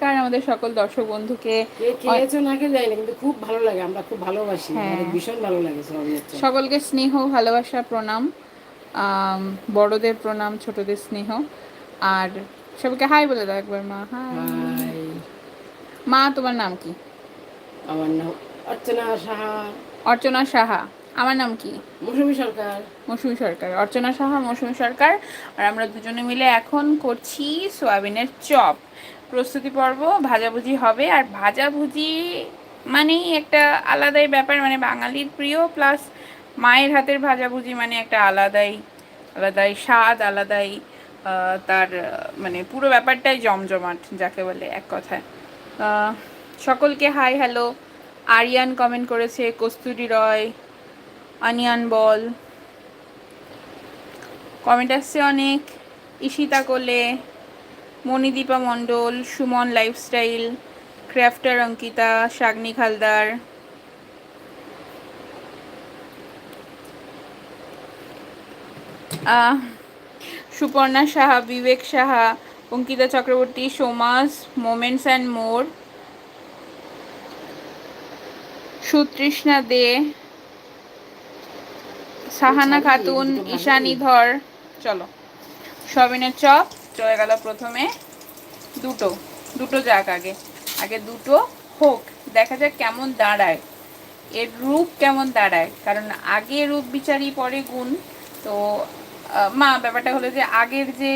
নমস্কার আমাদের সকল দর্শক বন্ধুকে খেয়েছো না যাই না কিন্তু খুব ভালো লাগে আমরা খুব ভালোবাসি। হ্যাঁ। ভীষণ ভালো লাগে সকলকে স্নেহ ভালোবাসা প্রণাম বড়দের প্রণাম ছোটদের স্নেহ। আর সবাইকে হাই বলে দাও একবার মা। হাই মা তোমার নাম কি? আমার নাম অর্চনা সাহা। অর্চনা সাহা। আমার নাম কি? মৌসুমী সরকার। মৌসুমী সরকার। অর্চনা সাহা মৌসুমী সরকার। আর আমরা দুজনে মিলে এখন করছি সোয়াবিনের চপ। প্রস্তুতি পর্ব ভাজাভুজি হবে। আর ভাজাভুজি মানেই একটা আলাদাই ব্যাপার মানে বাঙালির প্রিয়, প্লাস মায়ের হাতের ভাজাভুজি মানে একটা আলাদাই আলাদাই স্বাদ, আলাদাই তার মানে পুরো ব্যাপারটাই জমজমাট, যাকে বলে এক কথায়। সকলকে হাই, হ্যালো। আরিয়ান কমেন্ট করেছে, কস্তুরি রয় আনিয়ান বল। কমেন্ট আসছে অনেক। Ishita Kole Monidipa Mondal Suman lifestyle crafter Ankita Shagni Khaldar. Ah, Suparna Saha Bibek Saha Ankita Chakraborty Soma's moments and more Sutrishna De Sahana Khatun Ishani Dhar চলো। সবিনের chop চলে গেল প্রথমে দুটো দুটো যাক আগে। আগে দুটো হোক দেখা যাক কেমন দাঁড়ায়। এর রূপ কেমন দাঁড়ায় কারণ আগে রূপ বিচারি পরে গুণ। তো মা ব্যাপারটা হলো যে আগের যে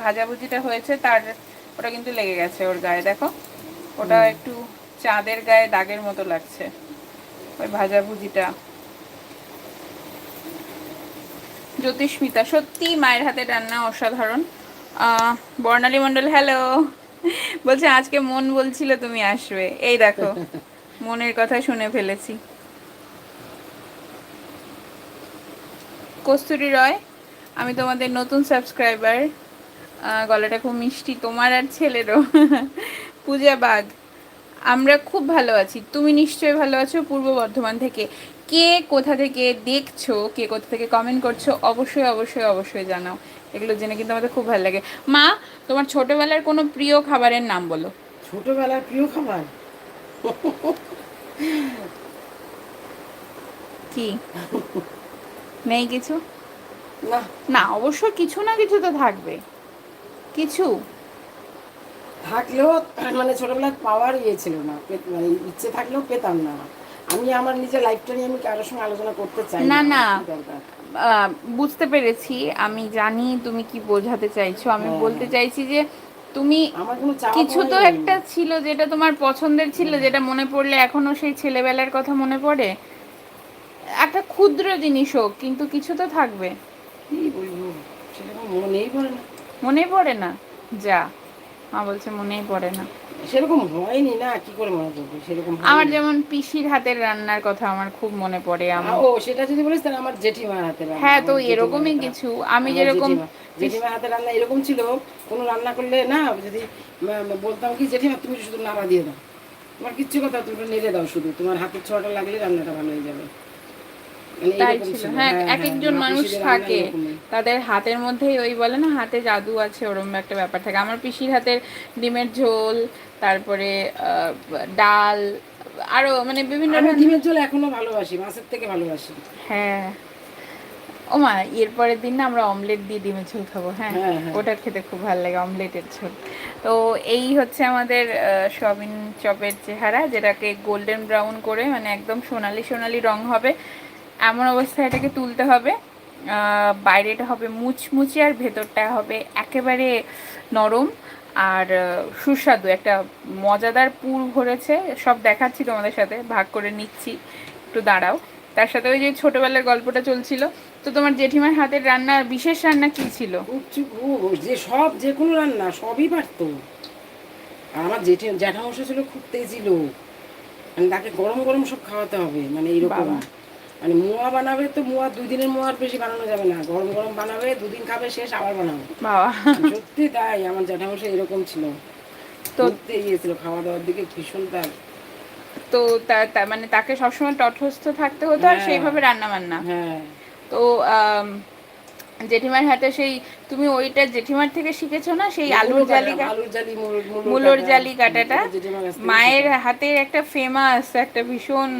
ভাজাভুজিটা হয়েছে তার ওটা কিন্তু লেগে গেছে ওর গায়ে দেখো। ওটা একটু চাঁদের গায়ে দাগের মতো লাগছে ওই ভাজাভুজিটা। জ্যোতিষ্মিতা সত্যি মায়ের হাতে রান্না অসাধারণ। বর্ণালী মণ্ডল হ্যালো বলছে, আজকে মন বলছিল তুমি আসবে। এই দেখো, মনের কথা শুনে ফেলেছি। কস্তুরী রয়, আমি তোমাদের নতুন সাবস্ক্রাইবার গলাটা খুব মিষ্টি, তোমার আর ছেলেরও। পূজা বাগ, আমরা খুব ভালো আছি। তুমি নিশ্চয়ই ভালো আছো পূর্ব বর্ধমান থেকে। কে কোথা থেকে দেখছ, কে কোথা থেকে কমেন্ট করছ, অবশ্যই অবশ্যই অবশ্যই জানাও। এগুলো জেনে কিন্তু আমাদের খুব ভালো লাগে। মা তোমার ছোটবেলার কোনো প্রিয় খাবারের নাম বলো। ছোটবেলার প্রিয় খাবার? কি? নেই কিছু? না। না অবশ্য কিছু না কিছু তো থাকবে। কিছু? থাকলেও মানে ছোটবেলায় পাওয়ার ইয়ে ছিল না। মানে ইচ্ছে থাকলেও পেতাম না। আমি আমার নিজের লাইফটা নিয়ে আমি কারোর সঙ্গে আলোচনা করতে চাই না, না। বুঝতে পেরেছি। আমি জানি তুমি কি বোঝাতে চাইছো। আমি হ্যাঁ। বলতে চাইছি যে তুমি কিছু তো একটা ছিল যেটা তোমার পছন্দের ছিল যেটা মনে পড়লে এখনও সেই ছেলেবেলার কথা মনে পড়ে। একটা ক্ষুদ্র জিনিস হোক কিন্তু কিছু তো থাকবে। মনেই পড়ে না? যা মা বলছে মনেই পড়ে না। সেরকম হয়নি না কি করে মনে করব সেরকম আমার যেমন পিসির হাতের রান্নার কথা আমার খুব মনে পড়ে আমার ও সেটা যদি বলিস তাহলে আমার জেঠিমার হাতে রান্না হ্যাঁ তো এরকমই কিছু। আমি যেরকম জেঠিমার হাতে রান্না এরকম ছিল কোনো রান্না করলে না যদি বলতাম কি জেঠিমা তুমি শুধু নাড়া দিয়ে দাও। তোমার কিচ্ছু কথা তুমি নেড়ে দাও শুধু তোমার হাতের ছোঁয়াটা লাগলে রান্নাটা ভালো হয়ে যাবে। তাই ছিল। হ্যাঁ এক একজন মানুষ থাকে তাদের হাতের মধ্যেই ওই বলে না হাতে জাদু আছে ওরকম একটা ব্যাপার থাকে। আমার পিসির হাতের ডিমের ঝোল তারপরে ডাল আরও মানে বিভিন্ন ডিমের ঝোল এখনও ভালোবাসি মাছের থেকে ভালোবাসি। হ্যাঁ। ও মা এরপরের দিন না আমরা অমলেট দিয়ে ডিমের ঝোল খাব হ্যাঁ? হ্যাঁ, হ্যাঁ। ওটা খেতে খুব ভালো লাগে অমলেটের ঝোল। তো এই হচ্ছে আমাদের আহ, সয়াবিন চপের চেহারা যেটাকে গোল্ডেন ব্রাউন করে মানে একদম সোনালি সোনালি রং হবে। এমন অবস্থায় এটাকে তুলতে হবে। বাইরেটা হবে মুচমুচে আর ভেতরটা হবে একেবারে নরম আর সুস্বাদু। একটা মজাদার পুর ভরেছে। সব দেখাচ্ছি তোমাদের সাথে ভাগ করে নিচ্ছি। একটু দাঁড়াও। তার সাথে ওই যে ছোটবেলার গল্পটা চলছিল। তো তোমার জেঠিমার হাতের রান্না বিশেষ রান্না কি ছিল? যে সব যে কোনো রান্না সবই পারতো। আর আমার জেঠি জ্যাঠামশা ছিল খুব তেজি লোক। মানে তাকে গরম গরম সব খাওয়াতে হবে। মানে এইরকম। মানে মোয়া বানাবে তো মোয়া দুই দিনের মোয়ার বেশি বানানো যাবে না। গরম গরম বানাবে দুদিন খাবে শেষ আবার বানাবে। বাবা। সত্যি তাই আমার জ্যাঠামশা এরকম ছিল। তো গিয়েছিল খাওয়া দাওয়ার দিকে ভীষণ তার। তো মানে তাকে সবসময় তটস্থ থাকতে হতো আর হ্যাঁ। সেইভাবে রান্না বান্না হ্যাঁ। তো জেঠিমার হাতে সেই তুমি ওইটা জেঠিমার থেকে শিখেছো না? সেই আলুর জালি আলুর জালি মুলোর জালি কাটাটা? মায়ের হাতের একটা ফেমাস একটা ভীষণ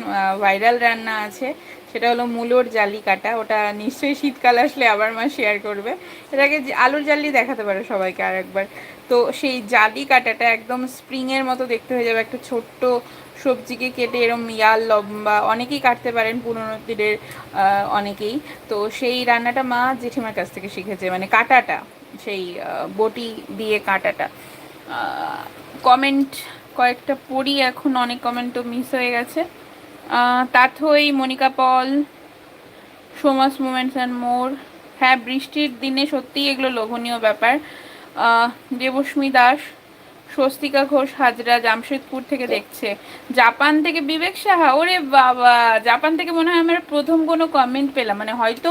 ভাইরাল রান্না আছে। সেটা হলো মুলোর জালি কাটা, ওটা নিশ্চয়ই শীতকাল আসলে আবার মা শেয়ার করবে। এটাকে আলুর জালি দেখাতে পারো সবাইকে আর একবার তো সেই জালি কাটাটা একদম স্প্রিংয়ের মতো দেখতে হয়ে যাবে। একটা ছোট্ট সবজিকে কেটে এরম ইয়াল লম্বা, অনেকেই কাটতে পারেন পুরোনো দিনের অনেকেই। তো সেই রান্নাটা মা জেঠিমার কাছ থেকে শিখেছে মানে কাটাটা, সেই বটি দিয়ে কাটাটা। কমেন্ট কয়েকটা পড়ি, এখন অনেক কমেন্ট তো মিস হয়ে গেছে। Tathoi, Monika Paul, Soma's moments and more. হ্যাঁ বৃষ্টির দিনে সত্যিই এগুলো লোভনীয় ব্যাপার। দেবস্মী দাস, স্বস্তিকা ঘোষ, হাজরা জামশেদপুর থেকে দেখছে। জাপান থেকে বিবেক সাহা, ওরে বাবা! জাপান থেকে মনে হয় আমরা প্রথম কোনো কমেন্ট পেলাম। মানে হয়তো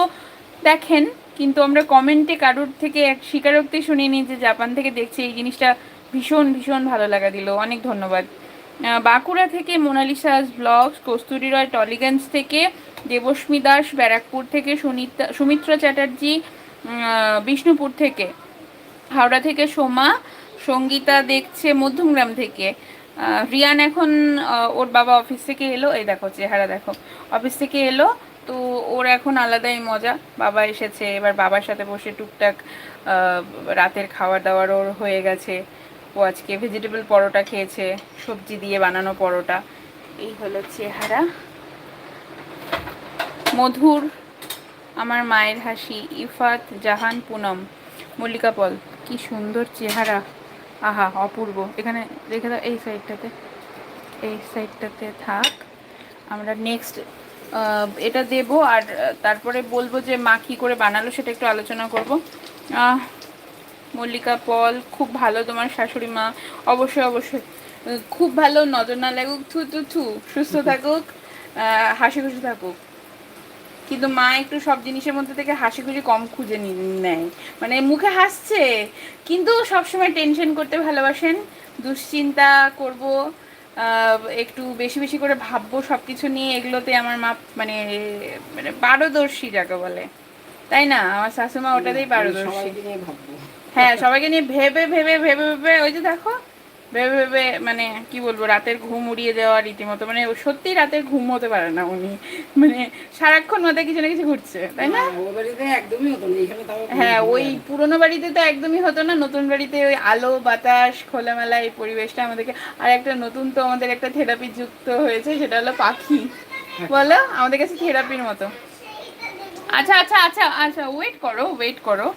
দেখেন, কিন্তু আমরা কমেন্টে কারোর থেকে এক স্বীকারোক্তি শুনিনি যে জাপান থেকে দেখছি। এই জিনিসটা ভীষণ ভীষণ ভালো লাগা দিল। অনেক ধন্যবাদ। বাঁকুড়া থেকে মোনালিসাস ব্লগস, কস্তুরী রয় টলিগঞ্জ থেকে দেবস্মী দাস, ব্যারাকপুর থেকে সুনিতা সুমিত্রা চ্যাটার্জি বিষ্ণুপুর থেকে, হাওড়া থেকে সোমা, সঙ্গীতা দেখছে মধ্যমগ্রাম থেকে। রিয়ান এখন ওর বাবা অফিস থেকে এলো। এই দেখো, চেহারা দেখো। অফিস থেকে এলো। তো ওর এখন আলাদাই মজা। বাবা এসেছে। এবার বাবার সাথে বসে টুকটাক রাতের খাবার দাওয়ার ওর হয়ে গেছে। ও আজকে ভেজিটেবল পরোটা খেয়েছে, সবজি দিয়ে বানানো পরোটা। এই হলো চেহারা। মধুর, আমার মায়ের হাসি, ইফাত জাহান পুনম, মল্লিকা পল, কি সুন্দর চেহারা। আহা, অপূর্ব। এখানে দেখে দাও, এই সাইডটাতে এই সাইডটাতে থাক। আমরা নেক্সট এটা দেব আর তারপরে বলব যে মা কী করে বানালো সেটা একটু আলোচনা করব। মল্লিকা পল খুব ভালো তোমার শাশুড়ি মা। অবশ্যই অবশ্যই। খুব ভালো নজর না লাগুক থু থু থু সুস্থ থাকুক হাসি খুশি থাকুক। কিন্তু মা একটু সব জিনিসের মধ্যে থেকে হাসি খুশি কম খুঁজে নেয়। মানে মুখে হাসছে কিন্তু সবসময় টেনশন করতে ভালোবাসেন। দুশ্চিন্তা করব আহ, একটু বেশি বেশি করে ভাববো সব কিছু নিয়ে। এগুলোতে আমার মা মানে মানে পারদর্শী যাকে বলে। তাই না? আমার শাশুমা ওটাতেই পারদর্শী। নিয়ে ভাববো। হ্যাঁ সবাইকে নিয়ে ভেবে ভেবে ভেবে ভেবে ওই যে দেখো ভেবে ভেবে মানে কি বলব রাতের ঘুম উড়িয়ে দেওয়া রীতিমতো মানে সত্যি রাতের ঘুম হতে পারে না উনি মানে সারাক্ষণ মাথায় কিছু না কিছু ঘুরছে তাই না? হ্যাঁ ওই পুরোনো বাড়িতে তো একদমই হতো না নতুন বাড়িতে ওই আলো বাতাস খোলামেলা এই পরিবেশটা আমাদেরকে আর একটা নতুন তো আমাদের একটা থেরাপি যুক্ত হয়েছে সেটা হলো পাখি বলো আমাদের কাছে থেরাপির মতো। আচ্ছা আচ্ছা আচ্ছা আচ্ছা ওয়েট করো ওয়েট করো।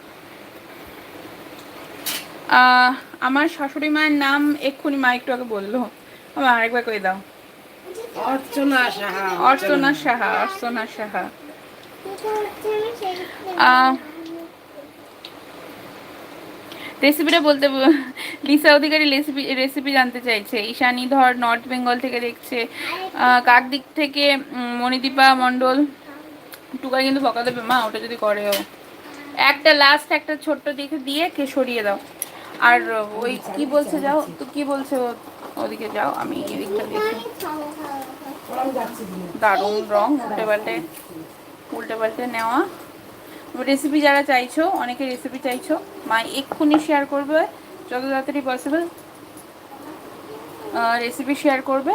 আমার শাশুড়ি মায়ের নাম এক্ষুনি মা একটু আগে বলল। আমার আরেকবার করে দাও। অর্চনা সাহা। অর্চনা সাহা অর্চনা সাহা। রেসিপিটা বলতে লিসা অধিকারী রেসিপি রেসিপি জানতে চাইছে। ঈশানী ধর নর্থ বেঙ্গল থেকে দেখছে। কাকদিক থেকে মণিদীপা মণ্ডল। টুকা কিন্তু বকা দেবে। মা ওটা যদি করে একটা লাস্ট একটা ছোট্ট দিকে দিয়ে কে সরিয়ে দাও। আর ওই কি বলছে যাও? তো কি বলছে ওদিকে যাও, আমি এদিকটা দেখি। দারুণ রং, উল্টে পাল্টে উল্টে পাল্টে নেওয়া। রেসিপি যারা চাইছো, অনেকে রেসিপি চাইছো, মা এক্ষুনি শেয়ার করবে, যত তাড়াতাড়ি পসিবল রেসিপি শেয়ার করবে।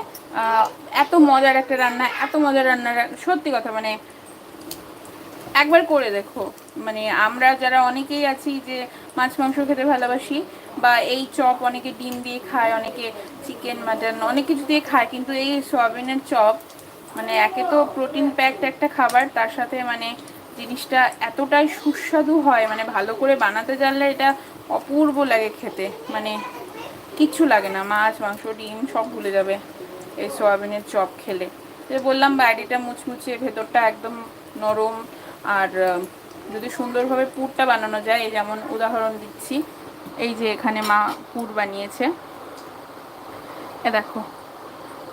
এত মজার একটা রান্না, এত মজার রান্না সত্যি কথা মানে একবার করে দেখো। মানে আমরা যারা অনেকেই আছি যে মাছ, মাংস খেতে ভালোবাসি বা এই চপ অনেকে ডিম দিয়ে খায়, অনেকে চিকেন মাটন অনেক কিছু দিয়ে খায়, কিন্তু এই সয়াবিনের চপ মানে একে তো প্রোটিন প্যাকড একটা খাবার, তার সাথে মানে জিনিসটা এতটাই সুস্বাদু হয় মানে ভালো করে বানাতে জানলে এটা অপূর্ব লাগে খেতে। মানে কিচ্ছু লাগে না, মাছ, মাংস, ডিম সব ভুলে যাবে এই সয়াবিনের চপ খেলে। বললাম বাইরেটা মুচমুচে ভেতরটা একদম নরম আর যদি সুন্দরভাবে পুরটা বানানো যায়, এই যেমন উদাহরণ দিচ্ছি, এই যে এখানে মা পুর বানিয়েছে। এ দেখো,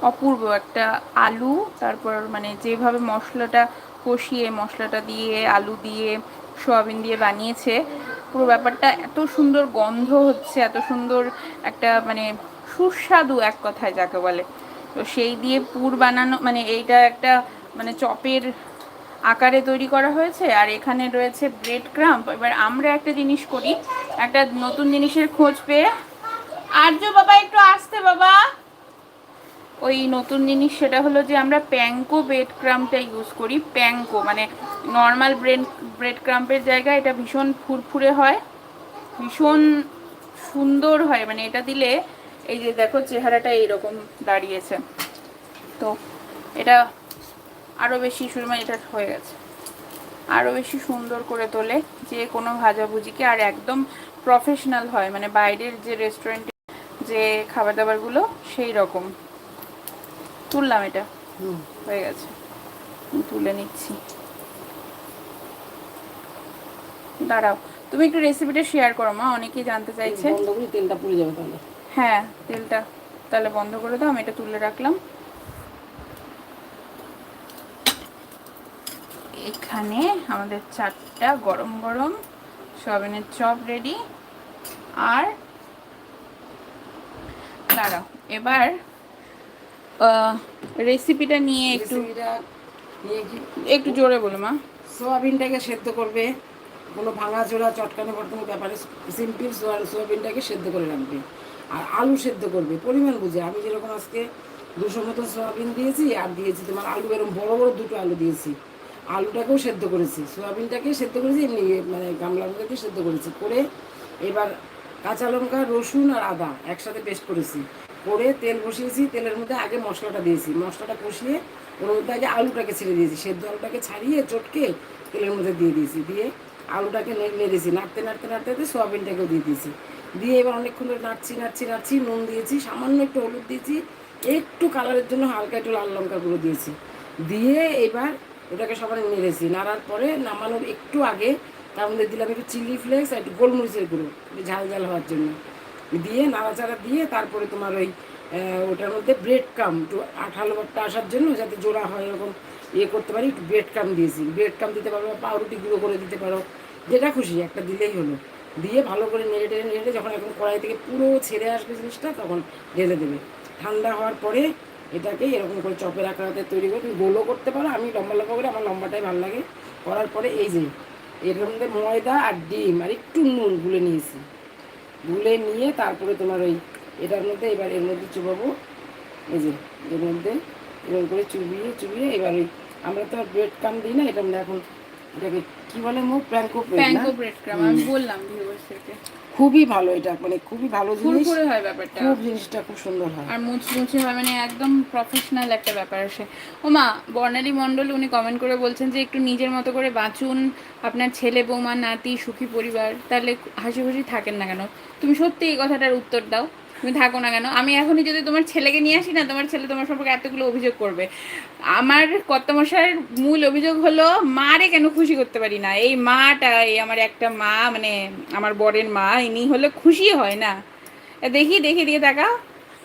অপূর্ব একটা আলু, তারপর মানে যেভাবে মশলাটা কষিয়ে, মশলাটা দিয়ে, আলু দিয়ে, সয়াবিন দিয়ে বানিয়েছে, পুরো ব্যাপারটা এত সুন্দর গন্ধ হচ্ছে, এত সুন্দর একটা মানে সুস্বাদু এক কথায় যাকে বলে। তো সেই দিয়ে পুর বানানো মানে এইটা একটা মানে চপের আকারে তৈরি করা হয়েছে আর এখানে রয়েছে ব্রেড ক্রাম্প এবার আমরা একটা জিনিস করি, একটা নতুন জিনিসের খোঁজ পেয়ে। আর্য বাবা, একটু আসতে বাবা। ওই নতুন জিনিস সেটা হলো যে আমরা প্যাঙ্কো ব্রেড ক্রাম্পটা ইউজ করি প্যাঙ্কো মানে নর্মাল ব্রেড ব্রেড ক্রাম্পের জায়গায় এটা ভীষণ ফুরফুরে হয়, ভীষণ সুন্দর হয় মানে এটা দিলে এই যে দেখো চেহারাটা এইরকম দাঁড়িয়েছে। তো এটা আরও বেশি সুরমা এটা হয়ে গেছে। আরও বেশি সুন্দর করে তোলে যে কোনো ভাজাভুজিকে আর একদম প্রফেশনাল হয়। মানে বাইরের যে রেস্টুরেন্টে যে খাবার দাবারগুলো সেই রকম। তুললাম এটা। হুম। হয়ে গেছে। তুলে নিচ্ছি। দাঁড়াও তুমি একটু রেসিপিটা শেয়ার করো মা অনেকেই জানতে চাইছে। বন্ধ করে তেলটা পুড়ে যাবে তাহলে। হ্যাঁ তেলটা তাহলে বন্ধ করে দাও আমি এটা তুলে রাখলাম। এখানে আমাদের চারটা গরম গরম সয়াবিনের চপ রেডি আর দাঁড়াও এবার রেসিপিটা নিয়ে একটু একটু জোরে বলো মা। সোয়াবিনটাকে সেদ্ধ করবে কোনো ভাঙা জোড়া চটকানো বটকানো ব্যাপারে সিম্পল সোয়াবিনটাকে সেদ্ধ করে রাখবে। আর আলু সেদ্ধ করবে পরিমাণ বুঝে। আমি যেরকম আজকে দুশো মতো সোয়াবিন দিয়েছি আর দিয়েছি তোমার আলু এরকম বড় বড় দুটো আলু দিয়েছি। আলুটাকেও সেদ্ধ করেছি সোয়াবিনটাকে সেদ্ধ করেছি, এমনি মানে গামলার মধ্যে সেদ্ধ করেছি। করে এবার কাঁচা লঙ্কা, রসুন আর আদা একসাথে পেস্ট করেছি। করে তেল বসিয়েছি, তেলের মধ্যে আগে মশলাটা দিয়েছি। মশলাটা কষিয়ে ওর মধ্যে আগে আলুটাকে ছেড়ে দিয়েছি। সেদ্ধ আলুটাকে ছাড়িয়ে চটকে তেলের মধ্যে দিয়ে দিয়েছি। দিয়ে আলুটাকে নেড়েছি, নাড়তে নাড়তে নাড়তে নাড়তে সোয়াবিনটাকেও দিয়ে দিয়েছি। দিয়ে এবার অনেকক্ষণ ধরে নাড়ছি নাড়ছি নাড়ছি, নুন দিয়েছি, সামান্য একটু হলুদ দিয়েছি, একটু কালারের জন্য হালকা একটু লাল লঙ্কা গুঁড়ো দিয়েছি। দিয়ে এবার ওটাকে সবাই নেড়েছি নাড়ার পরে নামানোর একটু আগে তার মধ্যে দিলাম একটু চিলি ফ্লেক্স আর একটু গোলমরিচের গুঁড়ো ঝাল ঝাল হওয়ার জন্য। দিয়ে নাড়াচাড়া দিয়ে তারপরে তোমার ওই ওটার মধ্যে ব্রেড কাম একটু আঠালো ভাবটা আসার জন্য যাতে জোড়া হয়, এরকম ইয়ে করতে পারি, একটু ব্রেড কাম দিয়েছি। ব্রেড কাম দিতে পারো পাউরুটি গুঁড়ো করে দিতে পারো, যেটা খুশি, একটা দিলেই হলো। দিয়ে ভালো করে নেড়ে টেড়ে, নেড়ে যখন এখন কড়াই থেকে পুরো ছেড়ে আসবে জিনিসটা, তখন ঢেলে দেবে। ঠান্ডা হওয়ার পরে এটাকে এরকম করে চপের আকারাতে তৈরি করে তুমি গোলও করতে পারো, আমি লম্বা লম্বা করে, আমার লম্বাটাই ভালো লাগে। করার পরে এই যে এর মধ্যে ময়দা আর ডিম আর একটু নুন গুলে নিয়েছি। গুলে নিয়ে তারপরে তোমার ওই এটার মধ্যে এবার এর মধ্যে চুবাবো। এই যে, এর মধ্যে এরকম করে চুবিয়ে চুবিয়ে এবার ওই আমরা তো আর ব্রেড কাম দিই না, এটা আমরা এখন এটাকে কি বলে মুখ? প্যাঙ্কো প্যাঙ্কো ব্রেড ক্রাম আমি বললাম খুবই ভালো এটা মানে খুবই ভালো জিনিস। করে হয় ব্যাপারটা। খুব জিনিসটা খুব সুন্দর হয়। আর মুচমুচে হয় মানে একদম প্রফেশনাল একটা ব্যাপার আছে ও মা বর্ণালী মণ্ডল উনি কমেন্ট করে বলছেন যে একটু নিজের মতো করে বাঁচুন আপনার ছেলে বৌমা নাতি সুখী পরিবার তাহলে হাসি খুশি থাকেন না কেন? তুমি সত্যি এই কথাটার উত্তর দাও। তুমি থাকো না কেন? আমি এখনই যদি তোমার ছেলেকে নিয়ে আসি না তোমার ছেলে তোমার সম্পর্কে এতগুলো অভিযোগ করবে। আমার কর্তমশার মূল অভিযোগ হলো মারে কেন খুশি করতে পারি না? এই মাটা এই আমার একটা মা মানে আমার বরের মা ইনি হলে খুশি হয় না। দেখি দেখি দিয়ে টাকা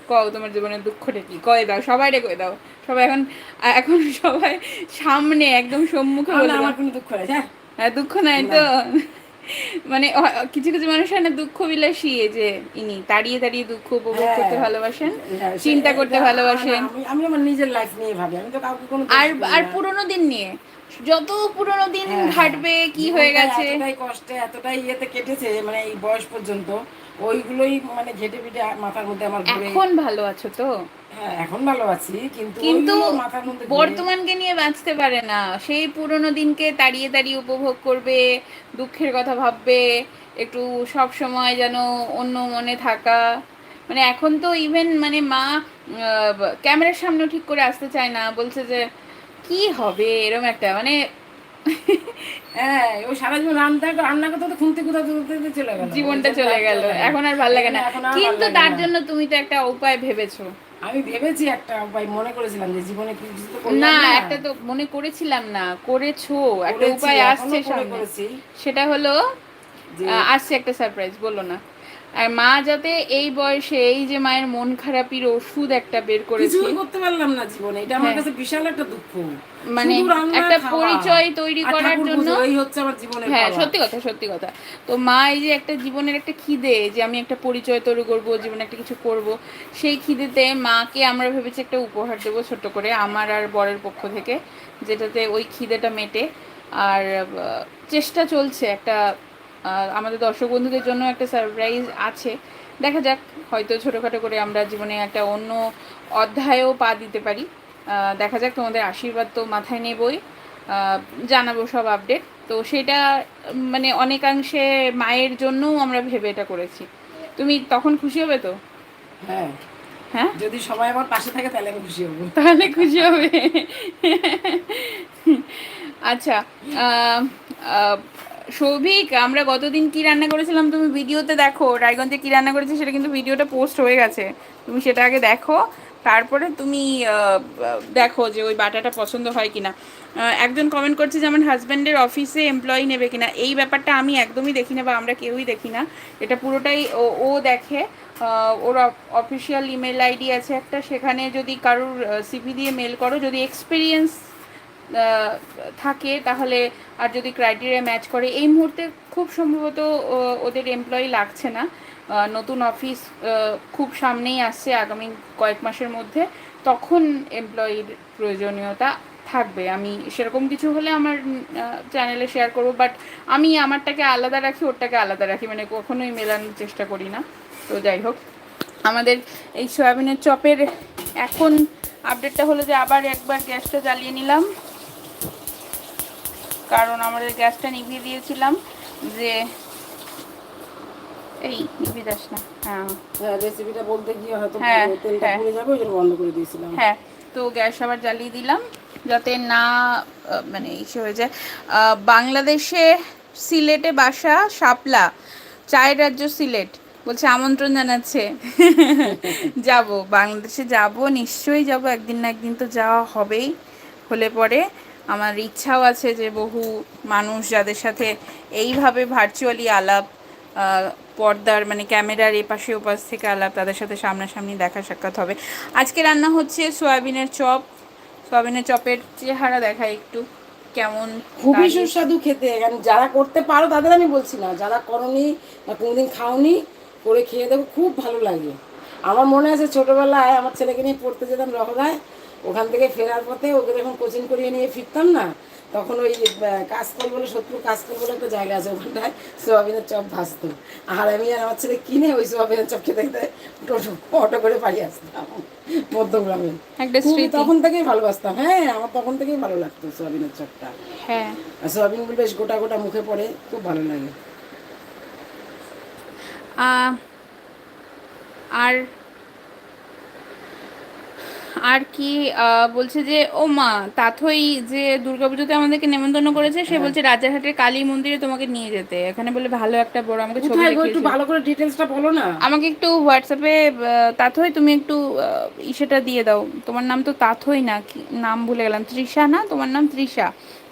কও তোমার জীবনের দুঃখটা কি? কয়ে দাও সবাই রে কয়ে দাও। সবাই এখন এখন সবাই সামনে একদম সম্মুখে। আমার কোনো দুঃখ নেই হ্যাঁ, দুঃখ নাই তো। মানে কিছু কিছু মানুষ হয় না দুঃখ বিলাসী এই যে ইনি তাড়িয়ে তাড়িয়ে দুঃখ উপভোগ হ্যাঁ। করতে ভালোবাসেন হ্যাঁ, চিন্তা করতে ভালোবাসেন আমি আমি আমার নিজের লাইফ নিয়ে ভাবি আমি তো কাউকে কোনো আর আর। পুরোনো দিন নিয়ে যত পুরোনো দিন হ্যাঁ, ঘাটবে কি হয়ে গেছে এতটাই কষ্টে এতটাই ইয়েতে কেটেছে মানে এই বয়স পর্যন্ত ওইগুলোই মানে ঘেটে পিটে মাথার মধ্যে আমার ঘুরে এখন ভালো আছো তো হ্যাঁ এখন ভালো আছি কিন্তু কিন্তু বর্তমানকে নিয়ে বাঁচতে পারে না। সেই পুরনো দিনকে তাড়িয়ে তাড়িয়ে উপভোগ করবে দুঃখের কথা ভাববে একটু সব সময় যেন অন্য মনে থাকা। মানে এখন তো ইভেন মানে মা ক্যামেরার সামনে ঠিক করে আসতে চায় না বলছে যে কি হবে? এরকম একটা মানে হ্যাঁ ওই সারা জীবন রান্না রান্না করতে করতে খুনতে তুলতে চলে গেল। জীবনটা চলে গেল। এখন আর ভালো লাগে না। কিন্তু তার জন্য তুমি তো একটা উপায় ভেবেছো। আমি ভেবেছি একটা উপায় মনে করেছিলাম যে জীবনে কিছু তো না একটা তো মনে করেছিলাম না করেছ একটা উপায় আসছে সেটা হলো আসছে একটা সারপ্রাইজ বলো না। আর মা যাতে এই বয়সে এই যে মায়ের মন খারাপির ওষুধ একটা বের করেছে। কিছুই করতে পারলাম না জীবনে এটা আমার হ্যাঁ। কাছে বিশাল একটা দুঃখ। মানে একটা পরিচয় তৈরি করার জন্য এই হচ্ছে আমার জীবনের হ্যাঁ সত্যি কথা সত্যি কথা। তো মা এই যে একটা জীবনের একটা খিদে যে আমি একটা পরিচয় তৈরি করব জীবনে একটা কিছু করব সেই খিদেতে মাকে আমরা ভেবেছি একটা উপহার দেবো ছোট্ট করে আমার আর বরের পক্ষ থেকে যেটাতে ওই খিদেটা মেটে। আর চেষ্টা চলছে একটা আমাদের দর্শক বন্ধুদের জন্য একটা সারপ্রাইজ আছে। দেখা যাক হয়তো ছোটোখাটো করে আমরা জীবনে একটা অন্য অধ্যায়ও পা দিতে পারি। দেখা যাক তোমাদের আশীর্বাদ তো মাথায় নেবই। জানাব সব আপডেট তো সেটা মানে অনেকাংশে মায়ের জন্যও আমরা ভেবে এটা করেছি। তুমি তখন খুশি হবে তো? হ্যাঁ। হ্যাঁ? যদি সবাই আমার পাশে থাকে তাহলে আমি খুশি হব। তাহলে খুশি হবে। আচ্ছা সৌভিক আমরা গতদিন কি রান্না করেছিলাম তুমি ভিডিওতে দেখো, রায়গঞ্জে কি রান্না করেছি সেটা কিন্তু ভিডিওটা পোস্ট হয়ে গেছে। তুমি সেটা আগে দেখো, তারপরে তুমি দেখো যে ওই বাটাটা পছন্দ হয় কিনা। একজন কমেন্ট করছে যে, আমার হাজব্যান্ডের অফিসে এমপ্লয়ি নেবে কিনা। এই ব্যাপারটা আমি একদমই দেখি না বা আমরা কেউই দেখি না এটা পুরোটাই ও দেখে। ওর অফিসিয়াল ইমেল আইডি আছে একটা। সেখানে যদি কারোর সিভি দিয়ে মেল করো, যদি এক্সপিরিয়েন্স থাকে, তাহলে আর যদি ক্রাইটেরিয়া ম্যাচ করে, এই মুহূর্তে খুব সম্ভবত ওদের এমপ্লয়ি লাগছে না। নতুন অফিস খুব সামনেই আসছে আগামী কয়েক মাসের মধ্যে, তখন এমপ্লয়ির প্রয়োজনীয়তা থাকবে। আমি সেরকম কিছু হলে আমার চ্যানেলে শেয়ার করব বাট আমি আমারটাকে আলাদা রাখি, ওরটাকে আলাদা রাখি মানে কখনোই মেলানোর চেষ্টা করি না। তো যাই হোক, আমাদের এই সয়াবিনের চপের এখন আপডেটটা হলো যে আবার একবার গ্যাসটা জ্বালিয়ে নিলাম। কারণ আমাদের গ্যাসটা নিভিয়ে দিয়েছিলাম যে এই নিভিয়ে দাস না হ্যাঁ। হ্যাঁ রেসিপিটা বলতে গিয়ে হয়তো হ্যাঁ, তেলটা হ্যাঁ। পুড়ে যাবে ওই জন্য বন্ধ করে দিয়েছিলাম। হ্যাঁ তো গ্যাস আবার জ্বালিয়ে দিলাম যাতে না মানে ইসে হয়ে যায়। বাংলাদেশে সিলেটে বাসা শাপলা চায়ের রাজ্য সিলেট বলছে আমন্ত্রণ জানাচ্ছে। যাব বাংলাদেশে যাব নিশ্চয়ই যাব একদিন না একদিন তো যাওয়া হবেই হলে পরে। আমার ইচ্ছাও আছে যে বহু মানুষ যাদের সাথে এইভাবে ভার্চুয়ালি আলাপ পর্দার মানে ক্যামেরার এপাশে ওপাশ থেকে আলাপ তাদের সাথে সামনাসামনি দেখা সাক্ষাৎ হবে। আজকে রান্না হচ্ছে সয়াবিনের চপ। সয়াবিনের চপের চেহারা দেখা একটু কেমন খুবই সুস্বাদু খেতে। কারণ যারা করতে পারো তাদের আমি বলছি না। যারা করনি বা কোনোদিন খাওনি করে খেয়ে দেখো খুব ভালো লাগে। আমার মনে আছে ছোটবেলায় আমার ছেলেকে নিয়ে পড়তে যেতাম রহদায় ওখান থেকে ফেরার পথে ওকে যখন কোচিং করিয়ে নিয়ে ফিরতাম না তখন ওই কাজকল বলে সত্যি কাজকল বলে একটা জায়গা আছে ওখানটায় সোয়াবিনের চপ ভাজতো। আর আমি আর আমার ছেলে কিনে ওই সোয়াবিনের চপ খেতে খেতে টোটো অটো করে বাড়ি আসতাম মধ্যগ্রামে। তখন থেকেই ভালোবাসতাম। হ্যাঁ আমার তখন থেকেই ভালো লাগতো সোয়াবিনের চপটা। হ্যাঁ। আর সোয়াবিনগুলো বেশ গোটা গোটা মুখে পড়ে খুব ভালো লাগে। আর আর কি আহ, বলছে যে ও মা তাথই যে দুর্গাপুজোতে আমাদেরকে নেমন্তন্ন করেছে সে বলছে রাজারহাটের কালী মন্দিরে তোমাকে নিয়ে যেতে। এখানে বলে ভালো একটা বড় আমাকে ছবি একটু ভালো করে ডিটেলসটা বলো না। আমাকে একটু হোয়াটসঅ্যাপে তাথই তুমি একটু ইসেটা দিয়ে দাও। তোমার নাম তো তাথই না কি নাম ভুলে গেলাম। তৃষা না? তোমার নাম তৃষা।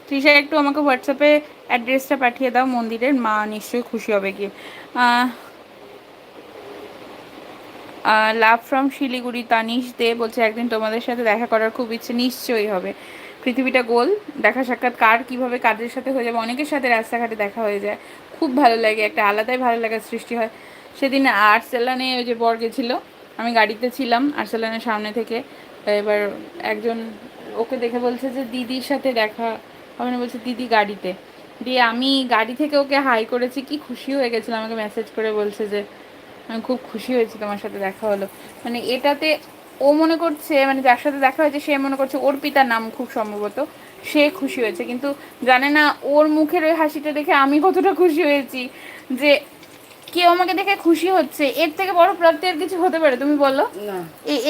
তৃষা একটু আমাকে হোয়াটসঅ্যাপে অ্যাড্রেসটা পাঠিয়ে দাও মন্দিরের মা নিশ্চয়ই খুশি হবে আহ, লাভ ফ্রম শিলিগুড়ি, তানিশ দে বলছে, একদিন তোমাদের সাথে দেখা করার খুব ইচ্ছে, নিশ্চয়ই হবে। পৃথিবীটা গোল, দেখা সাক্ষাৎ কার, কীভাবে কাদের সাথে হয়ে যাবে, অনেকের সাথে রাস্তাঘাটে দেখা হয়ে যায়। খুব ভালো লাগে, একটা আলাদাই ভালো লাগার সৃষ্টি হয়। সেদিন আর্সেলানে ওই যে বর গেছিল, আমি গাড়িতে ছিলাম আর্সেলানের সামনে থেকে, এবার একজন ওকে দেখে বলছে যে, দিদির সাথে দেখা আমি বলছে, দিদি গাড়িতে। দিয়ে আমি গাড়ি থেকে ওকে হাই করেছি, কি খুশি হয়ে গেছিলাম আমাকে মেসেজ করে বলছে যে আমি খুব খুশি হয়েছি তোমার সাথে দেখা হলো। মানে এটাতে ও মনে করছে মানে যার সাথে দেখা হয়েছে সে মনে করছে ওর পিতার নাম খুব সম্ভবত সে খুশি হয়েছে। কিন্তু জানে না ওর মুখের ওই হাসিটা দেখে আমি কতটা খুশি হয়েছি যে কেউ আমাকে দেখে খুশি হচ্ছে। এর থেকে বড় প্রাপ্তি আর কিছু হতে পারে তুমি বলো?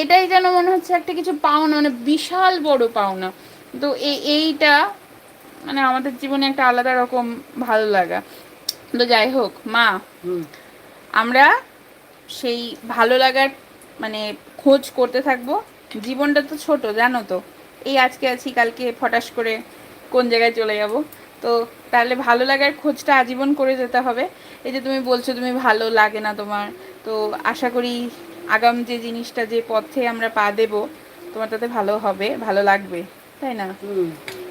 এটাই যেন মনে হচ্ছে একটা কিছু পাওনা মানে বিশাল বড় পাওনা। তো এই এইটা মানে আমাদের জীবনে একটা আলাদা রকম ভালো লাগা। তো যাই হোক মা আমরা সেই ভালো লাগার মানে খোঁজ করতে থাকব। জীবনটা তো ছোট জানো তো। এই আজকে আছি কালকে ফটাস করে কোন জায়গায় চলে যাব। তো তাহলে ভালো লাগার খোঁজটা আজীবন করে যেতে হবে। এই যে তুমি বলছো তুমি ভালো লাগে না তোমার। তো আশা করি আগাম যে জিনিসটা যে পথে আমরা পা দেব তোমার তাতে ভালো হবে ভালো লাগবে। তাই না?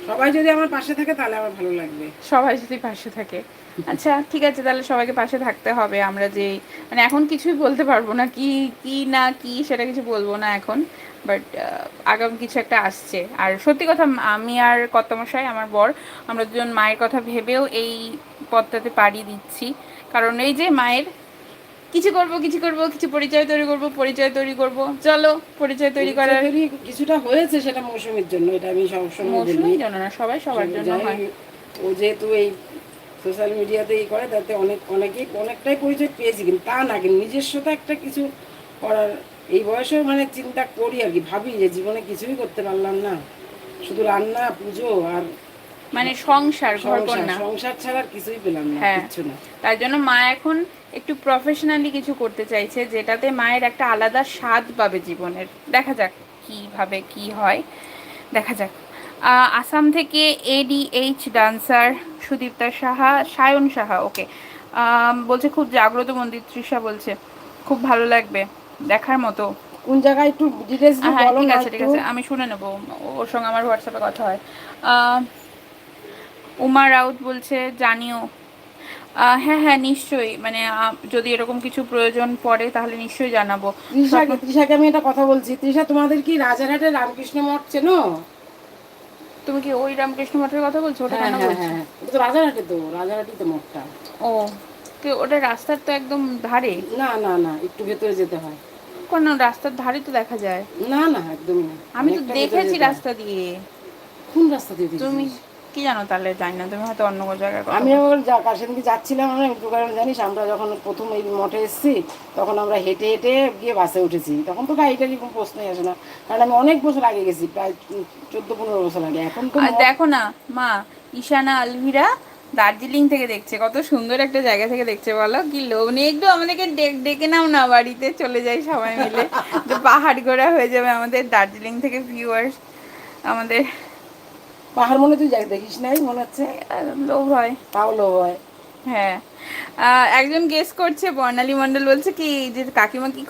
সবাই যদি আমার পাশে থাকে তাহলে আমার ভালো লাগবে। সবাই যদি পাশে থাকে। আচ্ছা ঠিক আছে তাহলে সবাইকে পাশে থাকতে হবে। আমরা যে মানে এখন কিছুই বলতে পারব না কি কি না কি সেটা কিছু বলব না এখন। বাট আগাম কিছু একটা আসছে। আর সত্যি কথা আমি আর কর্তামশাই আমার বর আমরা দুজন মায়ের কথা ভেবেও এই পথটাতে পাড়ি দিচ্ছি। কারণ এই যে মায়ের কিছু করব কিছু করব কিছু পরিচয় তৈরি করব পরিচয় তৈরি করব। চলো পরিচয় তৈরি করার কিছুটা হয়েছে সেটা মৌসুমীর জন্য এটা আমি সবসময় মৌসুমের জন্য না সবাই সবার জন্য হয়। ও যেহেতু এই সোশ্যাল মিডিয়াতে ই করে তাতে অনেক অনেকেই অনেকটাই পরিচয় পেয়েছি কিন্তু তা না কিন্তু নিজস্বতা একটা কিছু করার এই বয়সেও মানে চিন্তা করি আর কি ভাবি যে জীবনে কিছুই করতে পারলাম না শুধু রান্না পুজো আর মানে সংসার ঘর সংসার ছাড়া আর কিছুই পেলাম না হ্যাঁ। কিচ্ছু না। তার জন্য মা এখন একটু প্রফেশনালি কিছু করতে চাইছে যেটাতে মায়ের একটা আলাদা স্বাদ পাবে জীবনের। দেখা যাক কীভাবে কি হয় দেখা যাক। আসাম থেকে A D H dancer Sudipta Saha Sayan Saha okay বলছে খুব জাগ্রত মন্দির তৃষা বলছে। খুব ভালো লাগবে দেখার মতো। কোন জায়গায় একটু ডিটেলস হ্যাঁ বলো ঠিক আছে ঠিক আছে আমি শুনে নেব ওর সঙ্গে আমার হোয়াটসঅ্যাপে কথা হয়। উমা রাউত বলছে জানিও। হ্যাঁ হ্যাঁ নিশ্চয়ই মানে যদি এরকম কিছু প্রয়োজন পড়ে তাহলে নিশ্চয়ই জানাব। তৃষাকে তৃষাকে আমি একটা কথা বলছি। তৃষা তোমাদের কি রাজারহাটের রামকৃষ্ণ মঠ চেনো? তুমি কি ওই রামকৃষ্ণ মঠের কথা বলছো? ওটা হ্যাঁ কেন হ্যাঁ বলছো? হ্যাঁ তো রাজারহাটে তো রাজারহাটই তো মঠটা। ও কি ওটা রাস্তার তো একদম ধারে? না না না একটু ভেতরে যেতে হয়। কোন? রাস্তার ধারে তো দেখা যায়। না না একদমই না। আমি তো দেখেছি রাস্তা দিয়ে। কোন রাস্তা দিয়ে তুমি কি জানো তাহলে? জানি না তুমি হয়তো অন্য কোনো জায়গায় আমি আবার যা সেদিনকে যাচ্ছিলাম আমরা একটু কারণ জানিস আমরা যখন প্রথম এই মঠে এসেছি তখন আমরা হেঁটে হেঁটে গিয়ে বাসে উঠেছি। তখন তো গাড়িটারই কোনো প্রশ্নই আসে না। কারণ আমি অনেক বছর আগে গেছি প্রায় চোদ্দ পনেরো বছর আগে। এখন তো দেখো না মা ঈশানা আলভিরা দার্জিলিং থেকে দেখছে। কত সুন্দর একটা জায়গা থেকে দেখছে বলো। কি লোভ নেই একটু আমাদেরকে ডেকে নাও না বাড়িতে চলে যাই সবাই মিলে। পাহাড় ঘোরা হয়ে যাবে আমাদের দার্জিলিং থেকে ভিউয়ার্স আমাদের পাহাড় মনে তুই যাই দেখিস নাই মনে হচ্ছে? লোভ হয়। তাহলে হয়। হ্যাঁ। একজন গেস করছে বর্ণালী মণ্ডল বলছে কি যে কাকিমা কি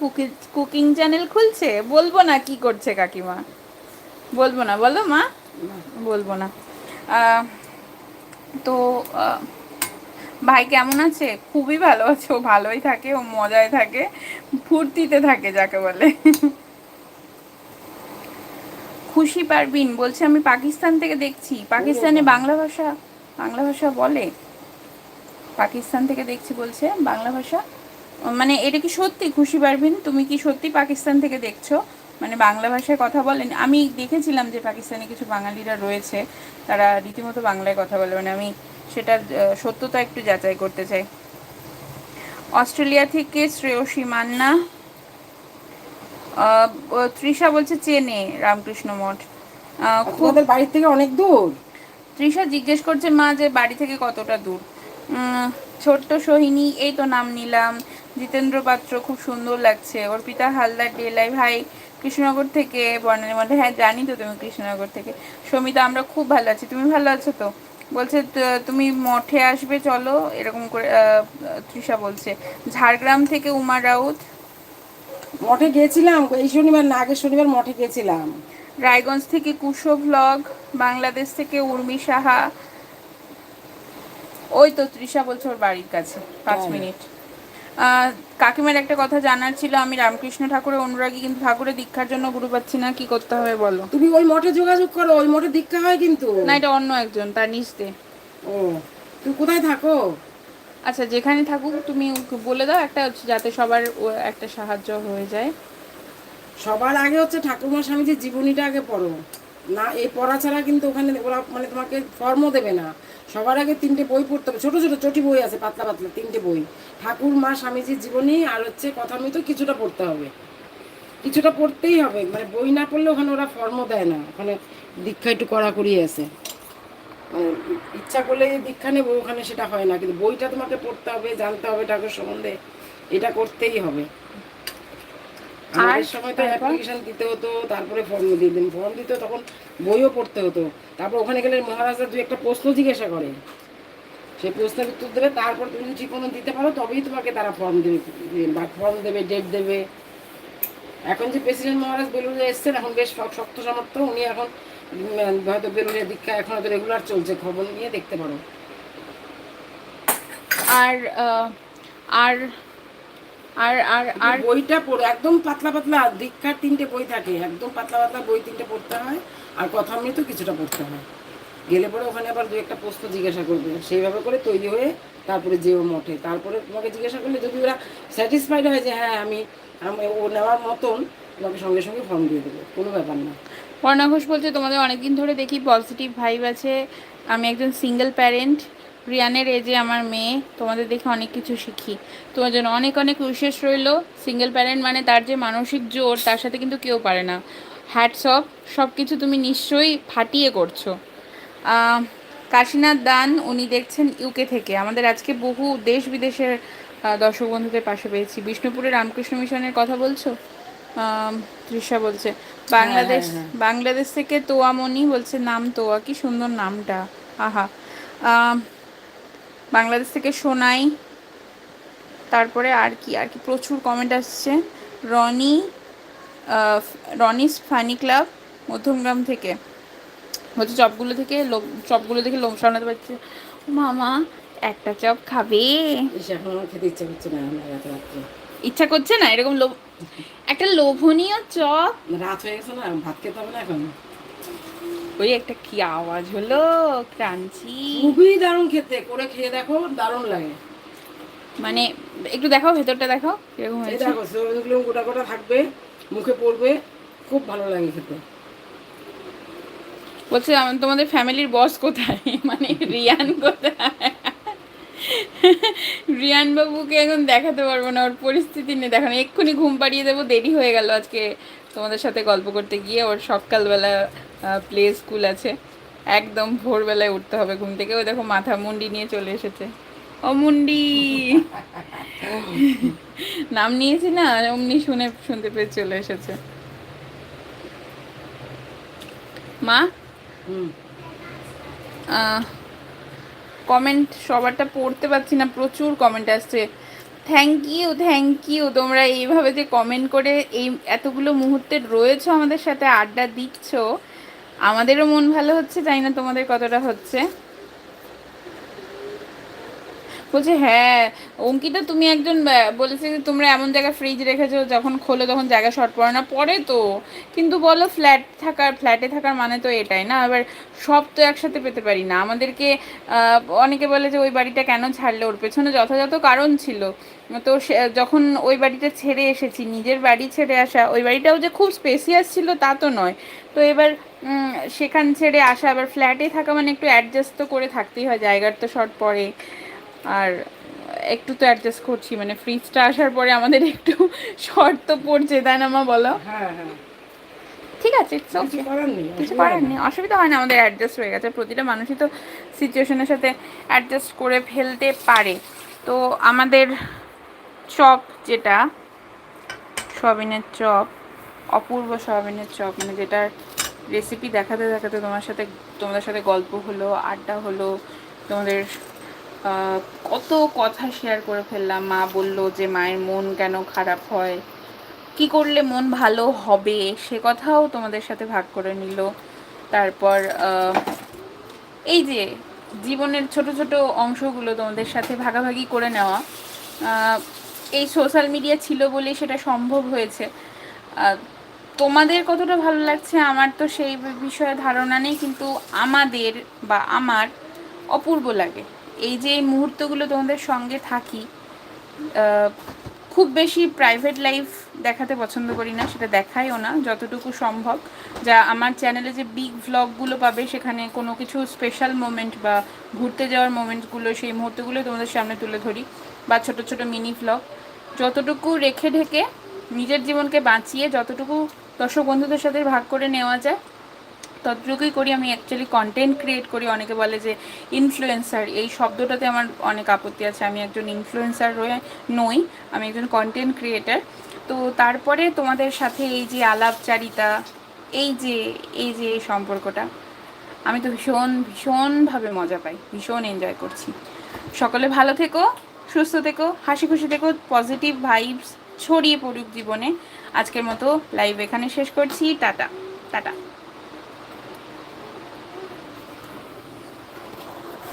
কুকিং চ্যানেল খুলছে? বলব না কি করছে কাকিমা। বলব না বলো মা। বলব না। তো ভাই কেমন আছে? খুবই ভালো আছে ও ভালোই থাকে ও মজায় থাকে ফুর্তিতে থাকে যাকে বলে। খুশি পারবিন বলছে আমি পাকিস্তান থেকে দেখছি। পাকিস্তানে বাংলা ভাষা বাংলা ভাষা বলে? পাকিস্তান থেকে দেখছি বলছে বাংলা ভাষা। মানে এটা কি সত্যি? খুশি পারবিন তুমি কি সত্যি পাকিস্তান থেকে দেখছ? মানে বাংলা ভাষায় কথা বলেন। আমি দেখেছিলাম যে পাকিস্তানে কিছু বাঙালিরা রয়েছে তারা রীতিমতো বাংলায় কথা বলে। মানে আমি সেটার সত্যতা একটু যাচাই করতে চাই। অস্ট্রেলিয়া থেকে শ্রেয়সী মান্না। তৃষা বলছে চেনে রামকৃষ্ণ মঠ। তোমাদের বাড়ির থেকে অনেক দূর? তৃষা জিজ্ঞেস করছে মা যে বাড়ি থেকে কতটা দূর? ছোট্ট সোহিনী এই তো নাম নিলাম। জিতেন্দ্র পাত্র খুব সুন্দর লাগছে। অর্পিতা হালদার ডেলাই ভাই কৃষ্ণনগর থেকে বর্ণালী মধ্যে হ্যাঁ জানি তো তুমি কৃষ্ণনগর থেকে। সমিতা আমরা খুব ভালো আছি। তুমি ভালো আছো তো? বলছে "তো- তুমি মঠে আসবে চলো। এরকম করে তৃষা বলছে ঝাড়গ্রাম থেকে উমা রাউত মঠে গেছিলাম এই শনিবার না আগের শনিবার মঠে গেছিলাম রায়গঞ্জ থেকে কুশো ভ্লগ বাংলাদেশ থেকে উর্মি সাহা। ওই তো তৃষা বলছে ওর বাড়ির কাছে পাঁচ মিনিট। কাকিমার একটা কথা জানার ছিল আমি রামকৃষ্ণ ঠাকুরের অনুরাগী কিন্তু ঠাকুরের দীক্ষার জন্য গুরু পাচ্ছি না কি করতে হবে বলো? তুমি ওই মঠে যোগাযোগ করো ওই মঠে দীক্ষা হয় কিন্তু। না এটা অন্য একজন তার নিচতে ও তুমি কোথায় থাকো? আচ্ছা যেখানে থাকুক তুমি বলে দাও, একটা যাতে সবার একটা সাহায্য হয়ে যায়। সবার আগে হচ্ছে ঠাকুরমা স্বামীজির জীবনীটা আগে পড়ো। না এই পড়া ছাড়া কিন্তু ওখানে ওরা মানে তোমাকে ফর্মও দেবে না। সবার আগে তিনটে বই পড়তে হবে। ছোটো ছোটো, চটি বই আছে, পাতলা পাতলা, তিনটে বই। ঠাকুর মা স্বামীজির জীবনী আর হচ্ছে কথা মতো কিছুটা পড়তে হবে। কিছুটা পড়তেই হবে। মানে বই না পড়লে ওখানে ওরা ফর্মও দেয় না। ওখানে দীক্ষা একটু কড়াকড়ি আছে। ইচ্ছা করলে দীক্ষা নেব ওখানে সেটা হয় না। কিন্তু বইটা তোমাকে পড়তে হবে জানতে হবে ঠাকুর সম্বন্ধে। এটা করতেই হবে। আমাদের সময় তো অ্যাপ্লিকেশন দিতে হতো তারপরে ফর্ম দিয়ে দিন। ফর্ম দিতে তখন বইও পড়তে হতো। তারপর ওখানে গেলে মহারাজরা দুই একটা প্রশ্ন জিজ্ঞাসা করে। সেই প্রশ্নের উত্তর দেবে তারপর তুমি যদি ঠিক দিতে পারো তবেই তোমাকে তারা ফর্ম দেবে বা ফর্ম দেবে ডেট দেবে। এখন যে প্রেসিডেন্ট মহারাজ বেলুড়ে এসছেন এখন বেশ শক্ত সমর্থ উনি এখন হয়তো বেলুড়ে দীক্ষা এখন হয়তো রেগুলার চলছে খবর নিয়ে দেখতে পারো। আর আর আর আর আর বইটা পড়ে একদম পাতলা পাতলা দীক্ষার তিনটে বই থাকে একদম পাতলা পাতলা বই তিনটে পড়তে হয় আর কথা তো কিছুটা পড়তে হয়। গেলে পরে ওখানে আবার দু একটা প্রশ্ন জিজ্ঞাসা করবে সেইভাবে করে তৈরি হয়ে তারপরে যেও মঠে। তারপরে তোমাকে জিজ্ঞাসা করলে যদি ওরা স্যাটিসফাইড হয় যে হ্যাঁ আমি আমি ও নেওয়ার মতন তোমাকে সঙ্গে সঙ্গে ফর্ম দিয়ে দেবে কোনো ব্যাপার না। বর্ণা ঘোষ বলছে, তোমাদের অনেকদিন ধরে দেখি পজিটিভ ভাইব আছে। আমি একজন সিঙ্গেল প্যারেন্ট রিয়ানের এজে আমার মেয়ে, তোমাদের দেখে অনেক কিছু শিখি। তোমার জন্য অনেক অনেক উইশেষ রইল। সিঙ্গেল প্যারেন্ট মানে তার যে মানসিক জোর, তার সাথে কিন্তু কেউ পারে না। হ্যাটস অফ সব কিছু তুমি নিশ্চয়ই ফাটিয়ে করছ। কাশীনাথ দান, উনি দেখছেন ইউকে থেকে। আমাদের আজকে বহু দেশ বিদেশের দর্শক বন্ধুদের পাশে পেয়েছি। বিষ্ণুপুরে রামকৃষ্ণ মিশনের কথা বলছো? তৃষা বলছে বাংলাদেশ হ্যাঁ, বাংলাদেশ থেকে তোয়ামণি বলছে নাম তোয়া কি সুন্দর নামটা। আহা। বাংলাদেশ থেকে সোনাই তারপরে আর কি আর কি প্রচুর কমেন্ট আসছে। রনি রনিস ফানি ক্লাব মধ্যমগ্রাম থেকে। হচ্ছে চপগুলো থেকে লোম চপগুলো দেখে লোম সামলাতে পারছে। মামা একটা চপ খাবে। খেতে করছে না ইচ্ছা করছে না? এরকম লোভ একটা লোভনীয় চপ। রাত হয়ে গেছে না ভাত খেতে হবে না এখন? ওই একটা কি আওয়াজ হলো ক্রাঞ্চি। খুবই দারুণ খেতে করে খেয়ে দেখো দারুণ লাগে। মানে একটু দেখাও ভেতরটা দেখাও কীরকম হয়েছে। দেখো সবগুলো গোটা গোটা থাকবে মুখে পড়বে খুব ভালো লাগে খেতে। বলছে তোমাদের ফ্যামিলির বস কোথায়? মানে রিয়ান কোথায়? রিয়ান বাবুকে এখন দেখাতে পারব না ওর পরিস্থিতি নেই দেখানো। এক্ষুনি ঘুম পাড়িয়ে দেবো দেরি হয়ে গেল আজকে তোমাদের সাথে গল্প করতে গিয়ে। ওর সকালবেলা প্লে স্কুল আছে। একদম ভোরবেলায় উঠতে হবে ঘুম থেকে। ওই দেখো মাথা মুন্ডি নিয়ে চলে এসেছে। ও মুন্ডি! নাম নিয়েছি না অমনি শুনে শুনতে পেয়ে চলে এসেছে। মা? হুম। কমেন্ট সবারটা পড়তে পারছি না, প্রচুর কমেন্ট আসছে। থ্যাংক ইউ থ্যাংক ইউ তোমরা এইভাবে যে কমেন্ট করে এই এতগুলো মুহূর্তে রয়েছো আমাদের সাথে, আড্ডা দিচ্ছ, আমাদেরও মন ভালো হচ্ছে, জানি না তোমাদের কতটা হচ্ছে। বলছে হ্যাঁ অঙ্কিতা তুমি একজন বলেছে যে তোমরা এমন জায়গায় ফ্রিজ রেখেছো যখন খোলো তখন জায়গা শর্ট পড়ে না পরে তো। কিন্তু বলো ফ্ল্যাট থাকার ফ্ল্যাটে থাকার মানে তো এটাই না। এবার সব তো একসাথে পেতে পারি না। আমাদেরকে অনেকে বলে যে ওই বাড়িটা কেন ছাড়লে? ওর পেছনে যথাযথ কারণ ছিল। তো যখন ওই বাড়িটা ছেড়ে এসেছি, নিজের বাড়ি ছেড়ে আসা, ওই বাড়িটাও যে খুব স্পেসিয়াস ছিল তা তো নয়। তো এবার সেখান ছেড়ে আসা, আবার ফ্ল্যাটে থাকা মানে একটু অ্যাডজাস্ট তো করে থাকতেই হয়, জায়গার তো শর্ট পড়ে। আর একটু তো অ্যাডজাস্ট করছি মানে ফ্রিজটা আসার পরে আমাদের একটু শর্ট তো পড়ছে তাই না মা বলো? হ্যাঁ হ্যাঁ। ঠিক আছে কিছু করার নেই অসুবিধা হয় না আমাদের অ্যাডজাস্ট হয়ে গেছে। প্রতিটা মানুষই তো সিচুয়েশনের সাথে অ্যাডজাস্ট করে ফেলতে পারে। তো আমাদের চপ যেটা সয়াবিনের চপ অপূর্ব সয়াবিনের চপ মানে যেটার রেসিপি দেখাতে দেখাতে তোমার সাথে তোমাদের সাথে গল্প হলো আড্ডা হলো তোমাদের কত কথা শেয়ার করে ফেললাম। মা বলল যে, মায়ের মন কেন খারাপ হয়? কি করলে মন ভালো হবে? সে কথাও তোমাদের সাথে ভাগ করে নিল। তারপর এই যে, জীবনের ছোট ছোট অংশগুলো তোমাদের সাথে ভাগাভাগি করে নেওয়া এই সোশ্যাল মিডিয়া ছিল বলেই সেটা সম্ভব হয়েছে। তোমাদের কতটা ভালো লাগছে আমার তো সেই বিষয়ে ধারণা নেই, কিন্তু আমাদের বা আমার অপূর্ব লাগে। এই যে এই মুহূর্তগুলো তোমাদের সঙ্গে থাকি খুব বেশি প্রাইভেট লাইফ দেখাতে পছন্দ করি না, সেটা দেখাইও না, যতটুকু সম্ভব। যা আমার চ্যানেলে যে বিগ ভ্লগগুলো পাবে, সেখানে কোনো কিছু স্পেশাল মোমেন্ট বা ঘুরতে যাওয়ার মোমেন্টগুলো সেই মুহূর্তগুলো তোমাদের সামনে তুলে ধরি, বা ছোট ছোট মিনি ভ্লগ যতটুকু রেখে ঢেকে নিজের জীবনকে বাঁচিয়ে, যতটুকু দর্শক বন্ধুদের সাথে ভাগ করে নেওয়া যায় ততটুকুই করি, আমি অ্যাকচুয়ালি কন্টেন্ট ক্রিয়েট করি। অনেকে বলে যে ইনফ্লুয়েন্সার এই শব্দটাতে আমার অনেক আপত্তি আছে। আমি একজন ইনফ্লুয়েন্সার নই, আমি একজন কন্টেন্ট ক্রিয়েটার তো তারপরে তোমাদের সাথে এই যে আলাপচারিতা, এই যে এই যে এই সম্পর্কটা, আমি তো ভীষণ, ভীষণভাবে মজা পাই, ভীষণ এনজয় করছি। সকলে ভালো থেকো, সুস্থ থেকো হাসি খুশি থেকো পজিটিভ ভাইবস ছড়িয়ে পড়ুক জীবনে। আজকের মতো লাইভ এখানে শেষ করছি। Tata tata.